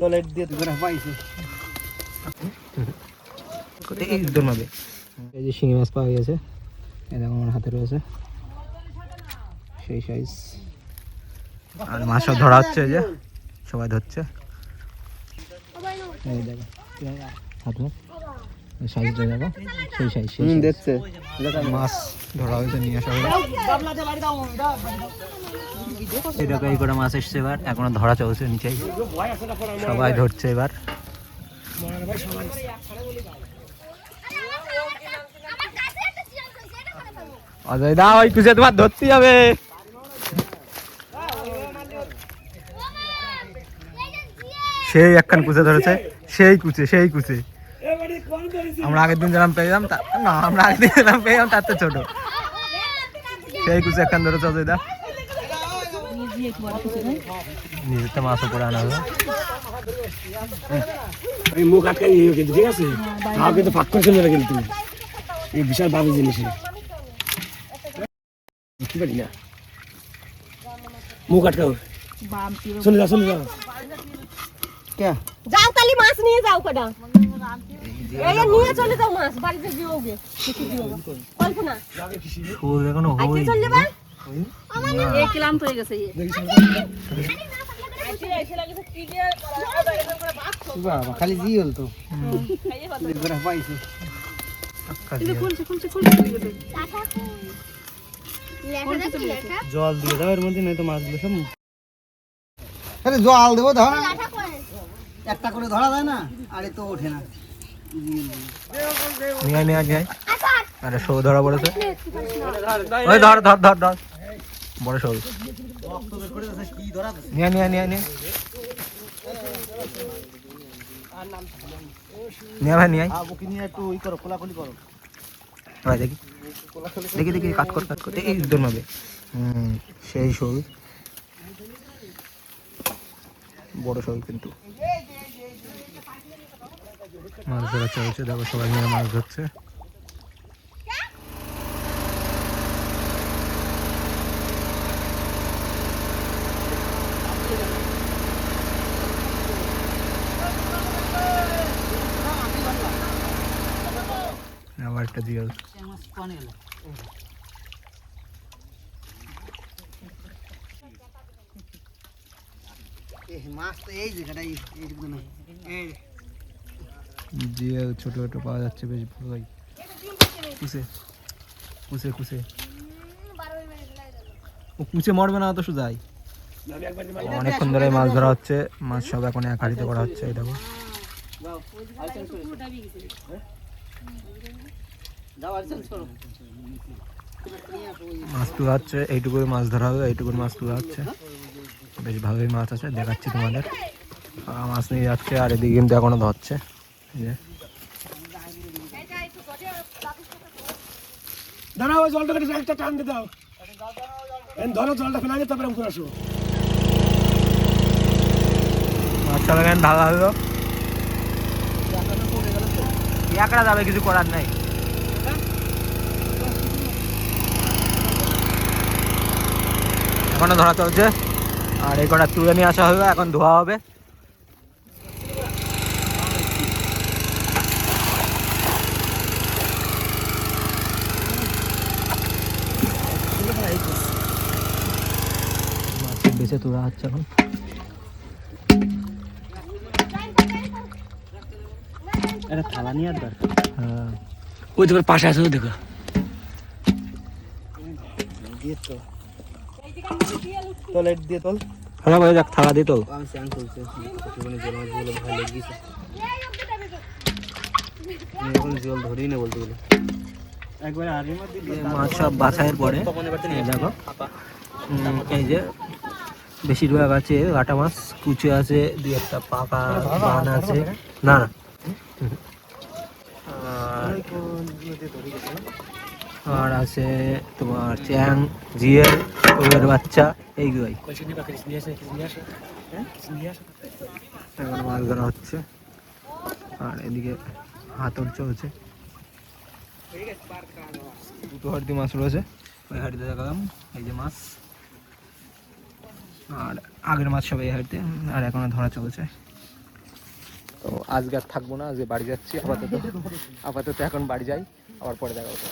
Toilet দিয়ে দুজনে পাইছে এই যে শিঙি মাছ পাওয়া গেছে। এই আমার হাতে রয়েছে। সেই সাইজ আর মাছ সব ধরা হচ্ছে এই যে। সবাই ধরছে। এই দেখো হাত সাইজটা দেখো। সেই সাইজ সেই দেখছে। মাছ ধরা হয়েছে নিয়ে আসা হলো। এই করে মাছ এসছে এবার। এখনও ধরা চলছে নিচেই। সবাই ধরছে এবার। অজয় দা ওই কুচে তোমার ধরতেই হবে সেই একখান কুচে ধরেছে। সেই কুচে সেই কুচে আমরা আগের দিন যেরকম পেয়েছিলাম না আমরা আগের দিন যেরকম পেয়েছিলাম তার তো ছোট। সেই কুচে একখান ধরেছে অজয় দা। নিজের তো মাছ উপরে আনা হলো। এই মুখ আটকাই ইয়ে কিন্তু ঠিক আছে? তাও কিন্তু ফাঁক করে চলে কিন্তু এই বিশাল বাবু জিনিস বুঝতে পারি না। মুখ আটকাও। চলে যাও চলে যাও। যাও তাহলে মাছ নিয়ে যাও কটা। নিয়ে চলে যাও মাছ বাড়িতে দিও কল্পনা চলে যাবা হয়ে গেছে খালি জি হল তো। পাইছে জল দিয়ে দাও, এর মধ্যে নয়তো মাছগুলো সব জল দেবো, ধর। একটা করে ধরা যায় না, আরে তো ওঠে না। নিয়ে নিয়ে। আরে সৌ ধরা পড়েছে। ওই ধর ধর ধর ধর। বড় সৌ নিয়ে নিয়ে নিয়ে একটু ওই করো দেখি। দেখি দেখি, কাট কর কাট কর। এই ধর মাবে সেই শোল বড় শোল কিন্তু। মাছ ধরা চলছে, দেখো সবাই মিলে মাছ ধরছে। আবার একটা এই জিয়াল ছোট ছোট পাওয়া যাচ্ছে বেশ ভালোই। কুসে কুসে কুসে ও কুচে মরবে না তো সুজাই অনেকক্ষণ ধরে মাছ ধরা হচ্ছে মাছ সব এখন এক হাড়িতে করা হচ্ছে এই দেখো। মাছ তোলা হচ্ছে এইটুকুর মাছ ধরা হবে এইটুকুর মাছ তোলা হচ্ছে বেশ ভালোই মাছ আছে দেখাচ্ছি তোমাদের। মাছ নিয়ে যাচ্ছে আর এদিকে কিন্তু এখনও ধরছে। দাঁড়াও জলটা কেটে একটা টান দিয়ে দাও। ধরো জলটা ফেলা দিয়ে তারপরে করে আসব। মাছ চলে গেলেন ঢালা হলো। একড়া যাবে, কিছু করার নাই। এখনও ধরা চলছে। আর এই কটা তুলে নিয়ে আসা হবে, এখন ধোয়া হবে। বেছে তোলা হচ্ছে এখন। এটা থালা নিয়ে আর দরকার। হ্যাঁ। ওই তোমার পাশে আছে ওই দেখো। দিয়ে টয়লেট দিয়ে তোল। হ্যালো ভাই যাক থালা দিয়ে তোল। আমি স্যাং করছি কতক্ষণে জল মাছগুলো ভালো লেগেছে। আমি জল ধরেই না বলতে গেলে। একবার আগে মাছ সব বাছাইয়ের পরে। দেখো। এই যে বেশিরভাগ আছে গাটা মাছ কুচে আছে দুই একটা পাকা বান আছে। না না। আর- আছে তোমার চ্যাং জিয়েল ওদের বাচ্চা এইগুলোই এখন মাছ ধরা হচ্ছে। আর এদিকে হাতর চলছে। দুটো হাড়ি মাছ রয়েছে। ওই হাড়িতে দেখালাম, এই যে মাছ। আর আগের মাছ সব এই হাড়িতে, আর এখনও ধরা চলছে। তো আজকে আর থাকব না, আজকে বাড়ি যাচ্ছি, আপাতত আপাতত এখন বাড়ি যাই, আবার পরে দেখা হতো